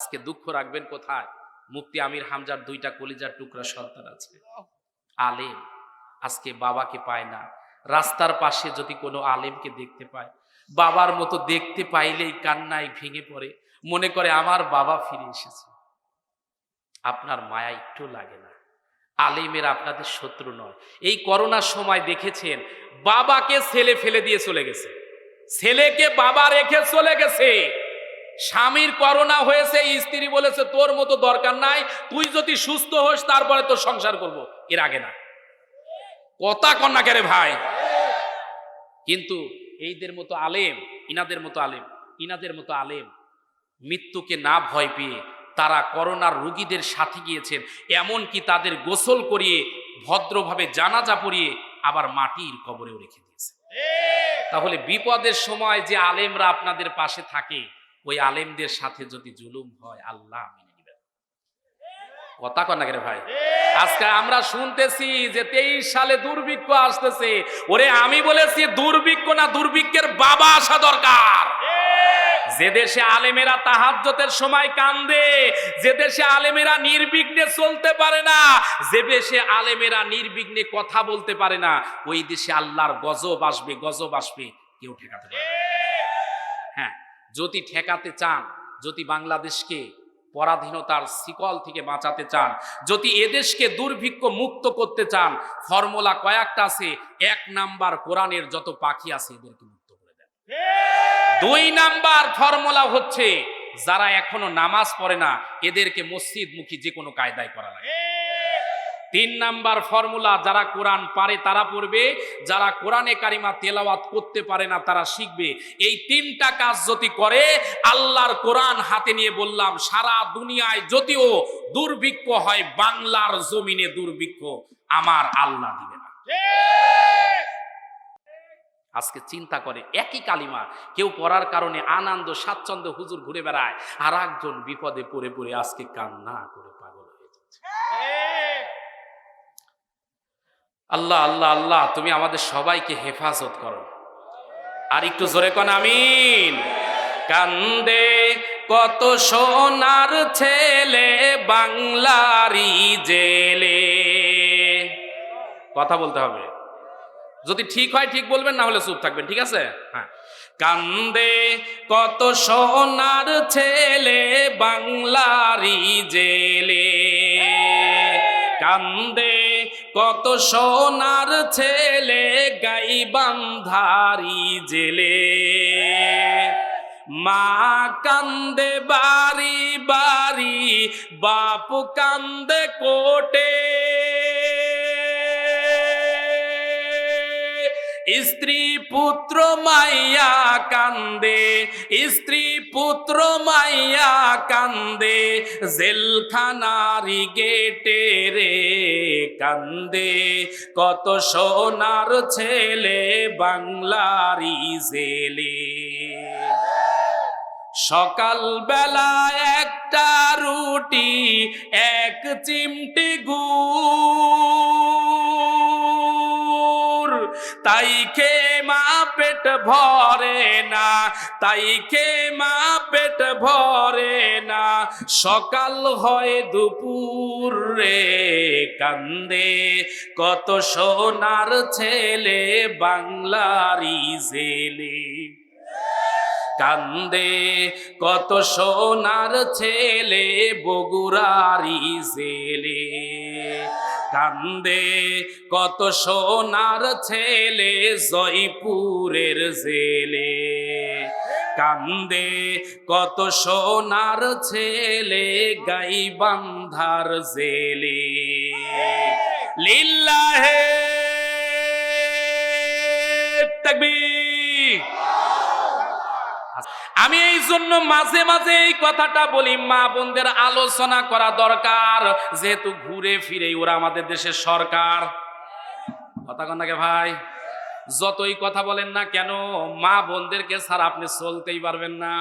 আজকে দুঃখ রাখবেন কোথায়? মুফতি আমির হামজার দুইটা কলিজার টুকরা সন্তান আছে। আলেম। আজকে বাবাকে পায় না। রাস্তার পাশে যদি কোনো আলেমকে দেখতে পায়, বাবার মতো দেখতে পাইলেই কান্নায় ভেঙে পড়ে। মনে করে আমার বাবা ফিরে এসেছে। আপনার মায়া একটু লাগে না। আলেমের আপনাদের শত্রু নয়। এই করোনার সময় দেখেছেন, বাবাকে ছেলে ফেলে দিয়ে চলে গেছে। ছেলেকে বাবা রেখে চলে গেছে। স্বামীর করোনা হয়েছে স্ত্রী বলেছে তোর মতো দরকার নাই তুই যদি সুস্থ হোস তারপরে তোর সংসার করব। এর আগে না। কথা কন্যা কেরে ভাই। কিন্তু এইদের মতো আলেম ইনাদের মতো আলেম ইনাদের মতো আলেম মৃত্যুকে না ভয় পেয়ে তারা করোনার রুগীদের সাথে গিয়েছেন এমনকি তাদের গোসল করিয়ে ভদ্রভাবে জানাজা পরিয়ে আবার মাটির কবরেও রেখে দিয়েছে তাহলে বিপদের সময় যে আলেমরা আপনাদের পাশে থাকে ওই আলেমদের সাথে যদি জুলুম হয়, আল্লাহ মেনে নেবেন। কথা কন না ভাই? আজকে আমরা শুনতেছি যে তেইশ সালে দুর্ভিক্ষ আসতেছে। ওরে আমি বলেছি, দুর্ভিক্ষ না দুর্ভিক্ষের বাবা আসা দরকার। যে দেশে আলেমেরা তাহাজ্জতের সময় কান্দে, যে দেশে আলেমেরা নির্বিঘ্নে চলতে পারে না, যে দেশে আলেমেরা নির্বিঘ্নে কথা বলতে পারে না, ওই দেশে আল্লাহর গজব আসবে গজব আসবে, কেউ ঠেকাতে পারে হ্যাঁ যদি ঠেকাতে চান, যদি বাংলাদেশকে পরাধীনতার শিকল থেকে বাঁচাতে চান, যদি এদেশকে দুর্ভিক্ষ মুক্ত করতে চান, ফর্মুলা কয়েকটা আছে, এক নাম্বার কোরআনের যত পাখি আছে এদেরকে মুক্ত করে দেন। দুই নাম্বার ফর্মুলা হচ্ছে, যারা এখনও নামাজ পড়ে না, এদেরকে মসজিদ মুখী যে কোনো কায়দায় করা লাগে। তিন নাম্বার ফর্মুলা, যারা কোরআন পারে তারা পড়বে, যারা কোরআনে কারিমা তেলাওয়াত করতে পারে না তারা শিখবে। এই তিনটা কাজ যদি করে, আল্লাহর কোরআন হাতে নিয়ে বললাম, সারা দুনিয়ায় যদিও দুর্ভিক্ষ হয়, বাংলার জমিনে দুর্ভিক্ষ আমার আল্লাহ দিবে না। আজকে চিন্তা করে, একই কালিমা, কেউ পড়ার কারণে আনন্দ, স্বাচ্ছন্দ্য, হুজুর ঘুরে বেড়ায় আর একজন বিপদে পড়ে পড়ে আজকে কান্না করে পাগল হয়ে যাচ্ছে আল্লাহ আল্লাহ আল্লাহ, তুমি আমাদের সবাইকে হেফাজত করো। আর একটু জোরে কন, আমিন। কান্দে কত সোনার ছেলে বাংলারি জেলে। কথা বলতে হবে। যদি ঠিক হয়, ঠিক বলবেন, না হলে চুপ থাকবেন, ঠিক আছে? হ্যাঁ। কান্দে কত সোনার ছেলে বাংলারি জেলে। কান্দে কত সোনার ছেলে গাই বান্ধারি জেলে। মা কান্দে বাড়ি বাড়ি বাপ কান্দে কোটে। স্ত্রী পুত্র মাইয়া কান্দে, স্ত্রী পুত্র মাইয়া কান্দে জেলখানারি গেটে রে কান্দে। কত সোনার ছেলে বাংলারি জেলে। সকাল বেলা একটা রুটি, এক চিমটি তাই খে মা পেট ভরে না তাই খে মা পেট ভরে না। সকাল হয় দুপুর রে কান্দে, কত সোনার ছেলে বাংলারি জেলে। কান্দে, কত সোনার ছেলে বগুড়ারি জেলে। কান্দে। কত সোনার ছেলে জয়পুরের জেলে। কান্দে কত সোনার ছেলে গাইবান্ধার জেলে। লিল্লাহে তাকবীর। আমি এই জন্য মাঝে মাঝে এই কথাটা বলি, মা বোনদের আলোচনা করা দরকার। যেহেতু ঘুরে ফিরে ওরা আমাদের দেশের সরকার। কথা কন্যাকে ভাই? যতই কথা বলেন না কেন, মা বোনদেরকে ছাড়া আপনি চলতেই পারবেন না।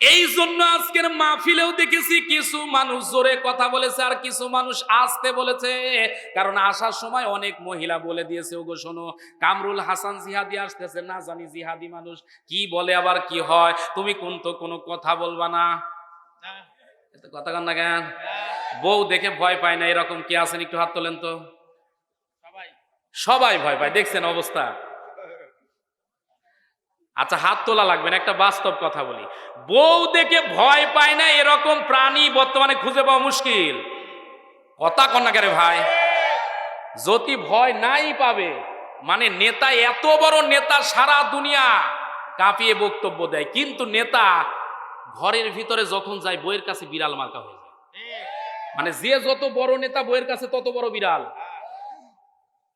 এই জন্য আজকের মাহফিলেও দেখেছি কিছু মানুষ জোরে কথা বলেছে আর কিছু মানুষ আসতে বলেছে। কারণ আসার সময় অনেক মহিলা বলে দিয়েছে ওগো শোনো কামরুল হাসান জিহাদি আসতেছে। না জানি জিহাদি মানুষ কি বলে আবার কি হয়? তুমি কোন তো কোনো কথা বলবা না। এত কথা কন না কেন? বউ দেখে ভয় পায় না এরকম কে আছেন? একটু হাত তোলেন তো। সবাই ভয় পায় দেখছেন অবস্থা। আচ্ছা হাত তোলা লাগবে না, একটা বাস্তব কথা বলি। বউ দেখে ভয় পায় না, এরকম প্রাণী বর্তমানে খুঁজে পাওয়া মুশকিল। কথা কন্যা কেন ভাই? যদি ভয় নাই পাবে মানে নেতা এত বড় নেতা সারা দুনিয়া কাঁপিয়ে বক্তব্য দেয়। কিন্তু নেতা ঘরের ভিতরে যখন যায় বইয়ের কাছে বিড়াল মার্কা হয়ে যায়। মানে যে যত বড় নেতা বইয়ের কাছে তত বড় বিড়াল।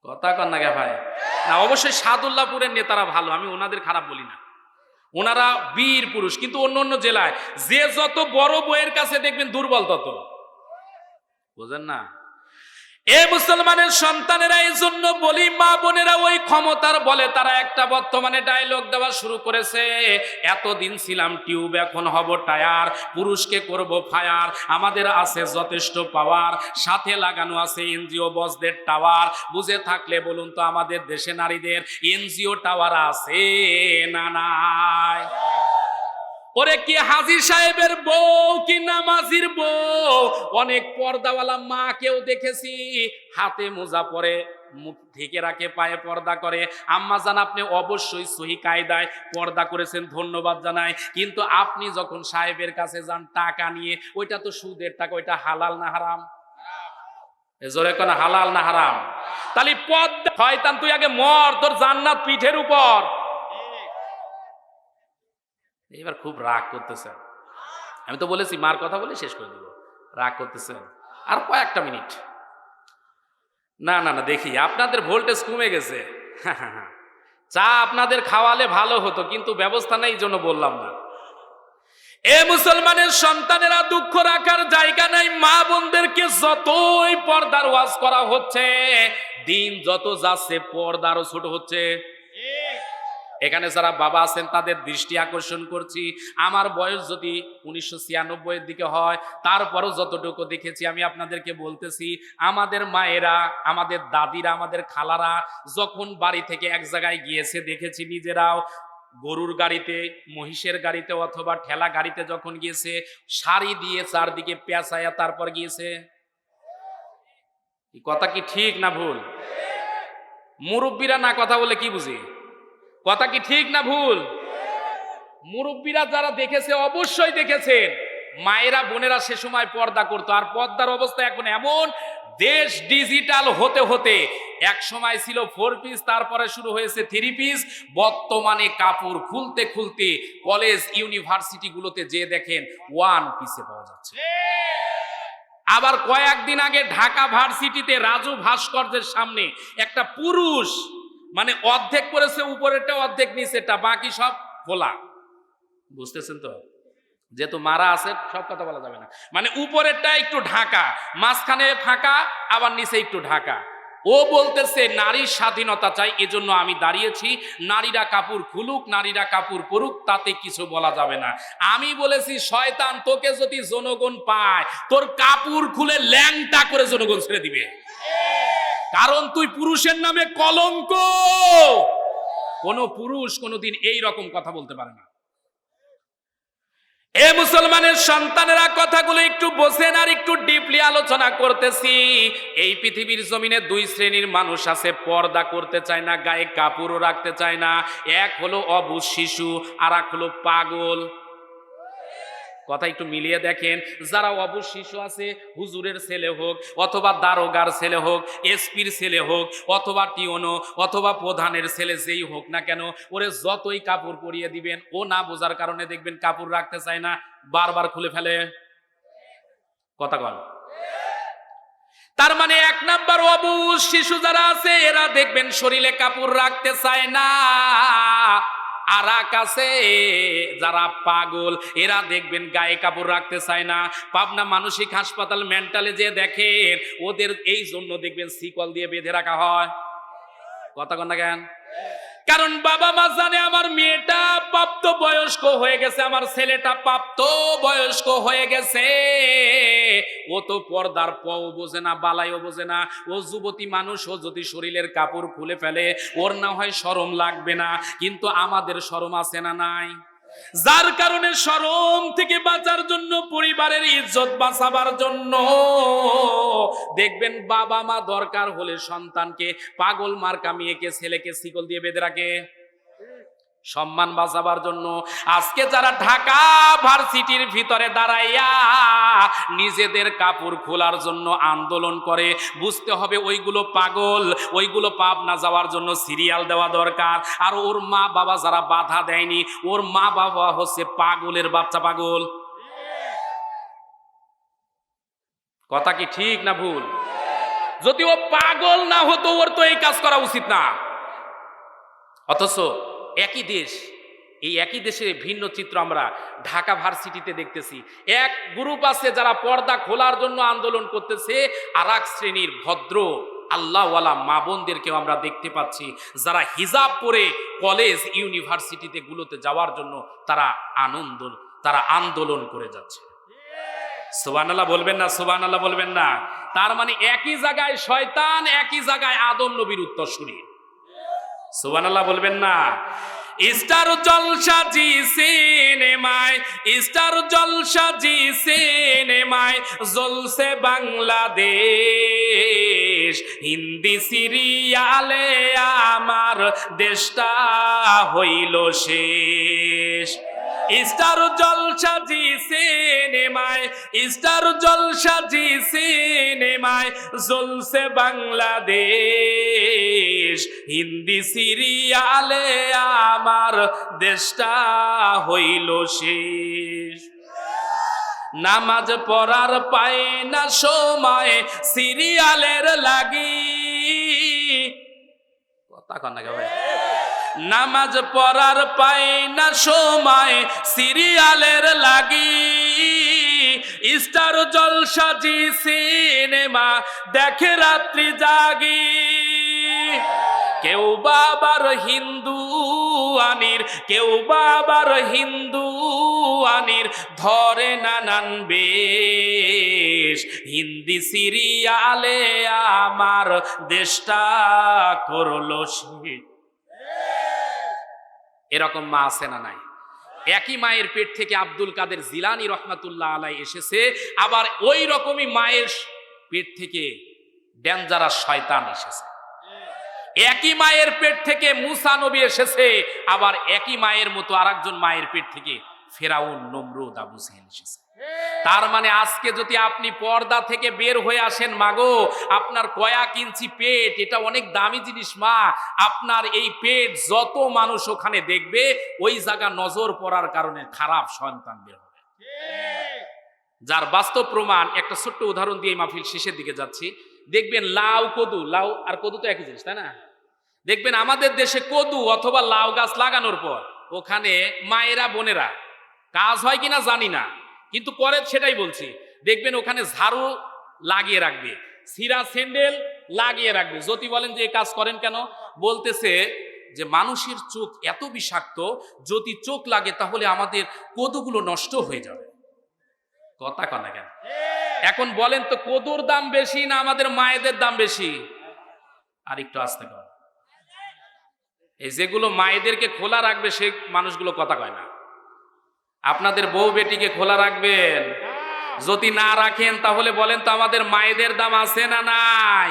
কথা কন না গে ভাই? না, অবশ্যই সাদুল্লাপুরের নেতারা ভালো, আমি ওনাদের খারাপ বলি না। ওনারা বীর পুরুষ, কিন্তু অন্য অন্য জেলায়। যে যত বড় বইয়ের কাছে দেখবেন দুর্বল তত। বোঝেন না? এ মুসলমানের সন্তানেরা এই জন্য বলি মা বোনেরা ওই ক্ষমতার বলে তারা একটা বর্তমানে ডায়লগ দেওয়া শুরু করেছে। এতদিন ছিলাম টিউব এখন হব টায়ার পুরুষকে করব ফায়ার আমাদের আছে যথেষ্ট পাওয়ার সাথে লাগানো আছে এনজিও বসদের টাওয়ার বুঝে থাকলে বলুন তো আমাদের দেশে নারীদের এনজিও টাওয়ার আছে না নাই? ওরে কি হাজি সাহেবের বউ, কি নামাজির বউ? অনেক পর্দাওয়ালা মাকেও দেখেছি, হাতে মোজা পরে মুখ ঢেকে রাখে, পায়ে পর্দা করে। আম্মা জান, আপনি অবশ্যই সহি কায়দায় পর্দা করেছেন, ধন্যবাদ জানাই। কিন্তু আপনি যখন সাহেবের কাছে যান টাকা নিয়ে, ওইটা তো সুদের টাকা, ওইটা হালাল না হারাম? জোরে কোন হালাল না হারাম? তাহলে পদ্মা শয়তান, তুই আগে মর, তোর জান্নাত পিঠের উপর। এবার খুব রাগ করতেছেন। আমি তো বলেছি, মার কথা বলে শেষ করে দিব। রাগ করতেছেন। আর কয়েকটা মিনিট। না না না, দেখি, আপনাদের ভোল্টেজ কমে গেছে। চা আপনাদের খাওয়ালে ভালো হতো, কিন্তু ব্যবস্থা নেই জন্য বললাম না। এ মুসলমানের সন্তানেরা দুঃখ রাখার জায়গা নাই, মা বোনদেরকে যতই পর্দার ওয়াজ করা হচ্ছে, দিন যত যাচ্ছে পর্দারও ছোট হচ্ছে। এখানে যারা বাবা আছেন, তাদের দৃষ্টি আকর্ষণ করছি। আমার বয়স যদি উনিশশো ছিয়ানব্বইয়ের দিকে হয়, তারপরও যতটুকু দেখেছি, আমি আপনাদেরকে বলতেছি, আমাদের মায়েরা, আমাদের দাদিরা, আমাদের খালারা যখন বাড়ি থেকে এক জায়গায় গিয়েছে, দেখেছি নিজেরাও গরুর গাড়িতে, মহিষের গাড়িতে অথবা ঠেলা গাড়িতে যখন গিয়েছে, শাড়ি দিয়ে চারদিকে পেঁচায়া তারপর গিয়েছে। কথা কি ঠিক না ভুল? মুরব্বীরা না কথা বলে কি বুঝি? কথা কি ঠিক না ভুল? মুরব্বীরা যারা দেখেছে, অবশ্যই দেখেছেন। মায়েরা, বোনেরা সে সময় পর্দা করতো। আর পর্দার অবস্থা এখন এমন, দেশ ডিজিটাল হতে হতে এক সময় ছিল ফোর পিস তারপরে শুরু হয়েছে থ্রি পিস বর্তমানে কাপড় খুলতে খুলতে কলেজ ইউনিভার্সিটি গুলোতে যে দেখেন ওয়ান পিসে পাওয়া যাচ্ছে। আবার কয়েকদিন আগে ঢাকা ভার্সিটিতে রাজু ভাস্কর্যের সামনে একটা পুরুষ মানে অর্ধেক করেছে, উপরেরটা অর্ধেক নিচেরটা, বাকি সব খোলা বুঝতেছেন তো? যেহেতু মারা আছে, সব কথা বলা যাবে না। মানে উপরেরটা একটু ঢাকা, মাঝখানে ফাঁকা, আবার নিচে একটু ঢাকা। ও বলতেছে, নারীর স্বাধীনতা চাই, এজন্য আমি দাঁড়িয়েছি। নারীরা কাপড় খুলুক, নারীরা কাপড় পরুক, তাতে কিছু বলা যাবে না। আমি বলেছি, শয়তান, তোকে যদি জনগণ পায়, তোর কাপড় খুলে ল্যাংটা করে জনগণ ছেড়ে দিবে। কারণ তুই পুরুষের নামে কলঙ্ক। কোন পুরুষ কোনোদিন এই রকম কথা বলতে পারে না। এ মুসলমানের সন্তানেরা কথাগুলো একটু বসেন আর একটু ডিপলি আলোচনা করতেছি। এই পৃথিবীর জমিনে দুই শ্রেণির মানুষ আছে, পর্দা করতে চায় না, গায়ে কাপড়ও রাখতে চায় না। এক হলো অবুজ শিশু আর এক হলো পাগল। কথা একটু মিলিয়ে দেখেন, যারা অবুজ শিশু আছে, হুজুরের ছেলে হোক, অথবা দারোগার ছেলে হোক, এসপির ছেলে হোক, অথবা টিওনো, অথবা প্রধানের ছেলে যেই হোক না কেন, ওরে যতই কাপড় পরিয়ে দিবেন, ও না বোঝার কারণে দেখবেন কাপড় রাখতে চায় না, বারবার খুলে ফেলে। কথা কন। তার মানে এক নাম্বার অবুজ শিশু যারা আছে, এরা দেখবেন শরীরে কাপড় রাখতে চায় না। আর কাছে যারা পাগল, এরা দেখবেন গায়ে কাপড় রাখতে চায় না। পাবনা মানসিক হাসপাতাল মেন্টালে যে দেখেন, ওদের এই জন্য দেখবেন শিকল দিয়ে বেঁধে রাখা হয়। কথা কন না কেন? কারণ বাবা মা জানে আমার মেয়েটা প্রাপ্ত বয়স্ক হয়ে গেছে, আমার ছেলেটা প্রাপ্ত বয়স্ক হয়ে গেছে। ও তো পর্দার পও বোঝে না, বালাইও বোঝে না। ও যুবতী মানুষ, ও যদি শরীরের কাপড় খুলে ফেলে, ওর না হয় শরম লাগবে না। কিন্তু আমাদের শরম আছে না নাই? যার কারণে শরম থেকে বাঁচার জন্য, পরিবারের ইজ্জত বাঁচাবার জন্য। দেখবেন বাবা মা দরকার হলে সন্তানকে পাগল মার কামিয়েকে ছেলেকে শিকল দিয়ে বেঁধে রাখে। সম্মান বাঁচাবার জন্য। আজকে যারা ঢাকা ভার্সিটির ভিতরে দাঁড়াইয়া নিজেদের কাপড় খোলার জন্য আন্দোলন করে, বুঝতে হবে ওইগুলো পাগল, ওইগুলো পাপ না যাওয়ার জন্য সিরিয়াল দেওয়া দরকার। আর ওর মা বাবা যারা বাধা দেয়নি, ওর মা বাবা হচ্ছে পাগলের বাচ্চা পাগল। কথা কি ঠিক না ভুল? যদি ও পাগল না হতো, ওর তো এই কাজ করা উচিত না। অথচ একই দেশ। এই একই দেশে ভিন্ন চিত্র আমরা ঢাকা ভার্সিটিতে দেখতেছি। এক গ্রুপ আছে যারা পর্দা খোলার জন্য আন্দোলন করতেছে আর এক শ্রেণির ভদ্র আল্লাহওয়ালা মা বোনদেরকেও আমরা দেখতে পাচ্ছি, যারা হিজাব পরে কলেজ, ইউনিভার্সিটিতে গুলোতে যাওয়ার জন্য তারা আনন্দ, তারা আন্দোলন করে যাচ্ছে। সুবান আল্লাহ বলবেন না সুবান আল্লাহ বলবেন না। তার মানে একই জায়গায় শয়তান, একই জায়গায় আদম নবীর উত্তর সুবান আল্লাহ বলবেন না। স্টার জলসা জি সিনেমায়, স্টার জলসা জি সিনেমায় জ্বলছে বাংলাদেশ। হিন্দি সিরিয়ালে আমার দেশটা হইল শেষ। স্টার জলসা জি সিনেমায়, স্টার জলসা জি সিনেমায় জ্বলছে বাংলাদেশ। হিন্দি সিরিয়ালে আমার দেশটা হইল শেষ। নামাজ পড়ার পায় না সময়, সিরিয়ালের লাগি। কথা ভাই? নামাজ পড়ার পাই না সময়, সিরিয়ালের লাগি। স্টার জলসা জি সিনেমা দেখে রাত্রি জাগি। কেউ বাবার হিন্দু আনির, কেউ বাবার হিন্দু আনির, ধরে নানান বেশ। হিন্দি সিরিয়ালে আমার দেশটা করল এরকম মা আছে না নাই? একই মায়ের পেট থেকে আব্দুল কাদের জিলানি রহমাতুল্লাহ আলাই এসেছে, আবার ওই রকমই মায়ের পেট থেকে ডেঞ্জারাস শয়তান এসেছে। একই মায়ের পেট থেকে মুসা নবী এসেছে, আবার একই মায়ের মতো আরেকজন মায়ের পেট থেকে ফেরাউন, নমরুদ, আবু সেহেল এসেছে। তার মানে আজকে যদি আপনি পর্দা থেকে বের হয়ে আসেন, মাগো, আপনার কয়েক ইঞ্চি পেট, এটা অনেক দামি জিনিস, মা। আপনার এই পেট যত মানুষ ওখানে দেখবে, ওই জায়গা নজর পড়ার কারণে খারাপ সন্তান বের হবে। যার বাস্তব প্রমাণ, একটা ছোট্ট উদাহরণ দিয়ে মাহফিল শেষের দিকে যাচ্ছি। দেখবেন লাউ কদু, লাউ আর কদু তো একই জিনিস, তাই না? দেখবেন আমাদের দেশে কদু অথবা লাউ গাছ লাগানোর পর ওখানে মায়েরা, বোনেরা কাজ হয় কিনা জানি না, কিন্তু পরে সেটাই বলছি। দেখবেন ওখানে ঝাড়ু লাগিয়ে রাখবে, সিরা স্যান্ডেল লাগিয়ে রাখবে। যদি বলেন যে এই কাজ করেন কেন? বলতেছে যে, মানুষের চোখ এত বিষাক্ত, যদি চোখ লাগে তাহলে আমাদের কদুগুলো নষ্ট হয়ে যাবে। কথা কনা কেন? এখন বলেন তো, কদুর দাম বেশি না আমাদের মায়েদের দাম বেশি? আর একটু আসতে কর এই যেগুলো মায়েদেরকে খোলা রাখবে সে মানুষগুলো কথা কয় না। আপনাদের বউ বেটিকে খোলা রাখবেন। যদি না রাখেন, তাহলে বলেন তো আমাদের মায়েদের দাম আছে না নাই?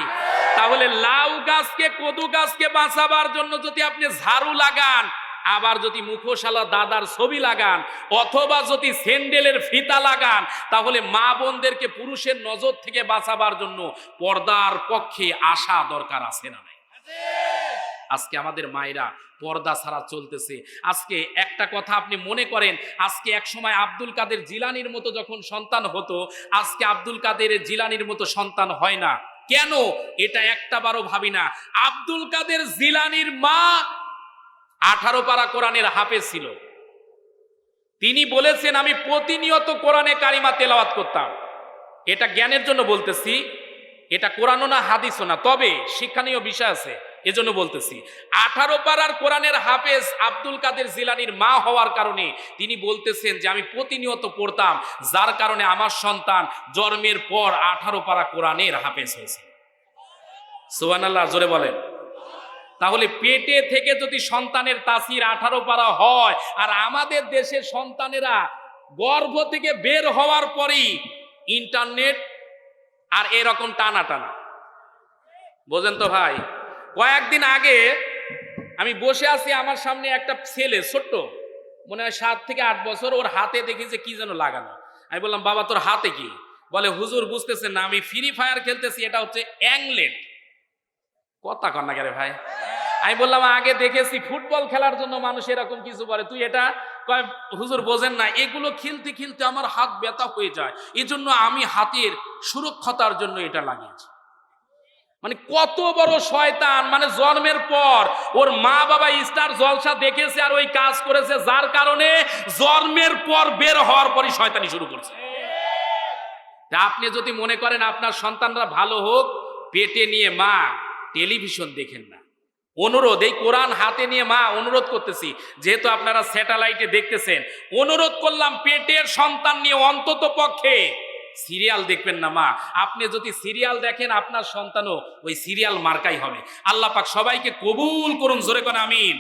তাহলে লাউ গাছকে, কদু গাছকে বাঁচাবার জন্য যদি আপনি ঝাড়ু লাগান, আবার যদি মুখোশালা দাদার ছবি লাগান, অথবা যদি স্যান্ডেলের ফিতা লাগান, তাহলে মা বোনদেরকে পুরুষের নজর থেকে বাঁচাবার জন্য পর্দার পক্ষে আসা দরকার আছে না নাই? আজকে আমাদের মায়েরা পর্দা ছাড়া চলতেছে। আজকে একটা কথা আপনি মনে করেন, আজকে এক সময় আব্দুল কাদের জিলানির মতো যখন সন্তান হতো, আজকে আব্দুল কাদের জিলানির মতো সন্তান হয় না। কেন? এটা একটা বারও ভাবি না। আব্দুল কাদের জিলানির মা আঠারো পারা কোরআনের হাফে ছিল। তিনি বলেছেন, আমি প্রতিনিয়ত কোরআনে কারিমা তেলাওয়াত করতাম। এটা জ্ঞানের জন্য বলতেছি। এটা কোরআনও না, হাদিসও না। তবে শিক্ষণীয় বিষয় আছে। এজন্য বলতেছি, আঠারো পাড়ার কোরআনের হাফেজ আব্দুল কাদের জিলানির মা হওয়ার কারণে তিনি বলতেছেন যে, আমি প্রতিনিয়ত পড়তাম, যার কারণে আমার সন্তান জন্মের পর আঠারো পাড়া কোরআনের হাফেজ হয়েছে। সুবান আল্লাহ জোরে বলেন। তাহলে পেটে থেকে যদি সন্তানের তাসির আঠারো পারা হয়, আর আমাদের দেশের সন্তানেরা গর্ভ থেকে বের হওয়ার পরেই ইন্টারনেট আর এরকম টানা টানা বোঝেন তো ভাই? কয়েকদিন আগে আমি বসে আছি আমার সামনে একটা ছেলে, ছোট্ট। মনে হয় সাত থেকে আট বছর, ওর হাতে দেখি যে কি যেন লাগানো। আমি বললাম, বাবা, তোর হাতে কি? বলে, হুজুর বুঝতেছে না, আমি ফ্রি ফায়ার খেলতেছি, এটা হচ্ছে অ্যাংলেট কথা কর না কে ভাই? আমি বললাম, আগে দেখেছি ফুটবল খেলার জন্য মানুষ এরকম কিছু বলে। তুই এটা কয়, হুজুর বোঝেন না, এগুলো খেলতে খেলতে আমার হাত ব্যথা হয়ে যায়। এজন্য আমি হাতের সুরক্ষতার জন্য এটা লাগিয়েছি। মানে কত বড় শয়তান মানে জন্মের পর ওর মা বাবা স্টার জলসা দেখেছে আর ওই কাজ করেছে, যার কারণে জন্মের পর বের হওয়ার পরই শয়তানি শুরু করছে। আপনি যদি মনে করেন আপনার সন্তানরা ভালো হোক, পেটে নিয়ে মা, টেলিভিশন দেখেন না। অনুরোধ, এই কোরআন হাতে নিয়ে মা, অনুরোধ করতেছি, যেহেতু আপনারা স্যাটেলাইটে দেখতেছেন, অনুরোধ করলাম পেটের সন্তান নিয়ে অন্তত পক্ষে সিরিয়াল দেখবেন না, মা। আপনি যদি সিরিয়াল দেখেন, আপনার সন্তানও ওই সিরিয়াল মার্কাই হবে। আল্লাহ পাক সবাইকে কবুল করুন, জোরে কোন, আমিন।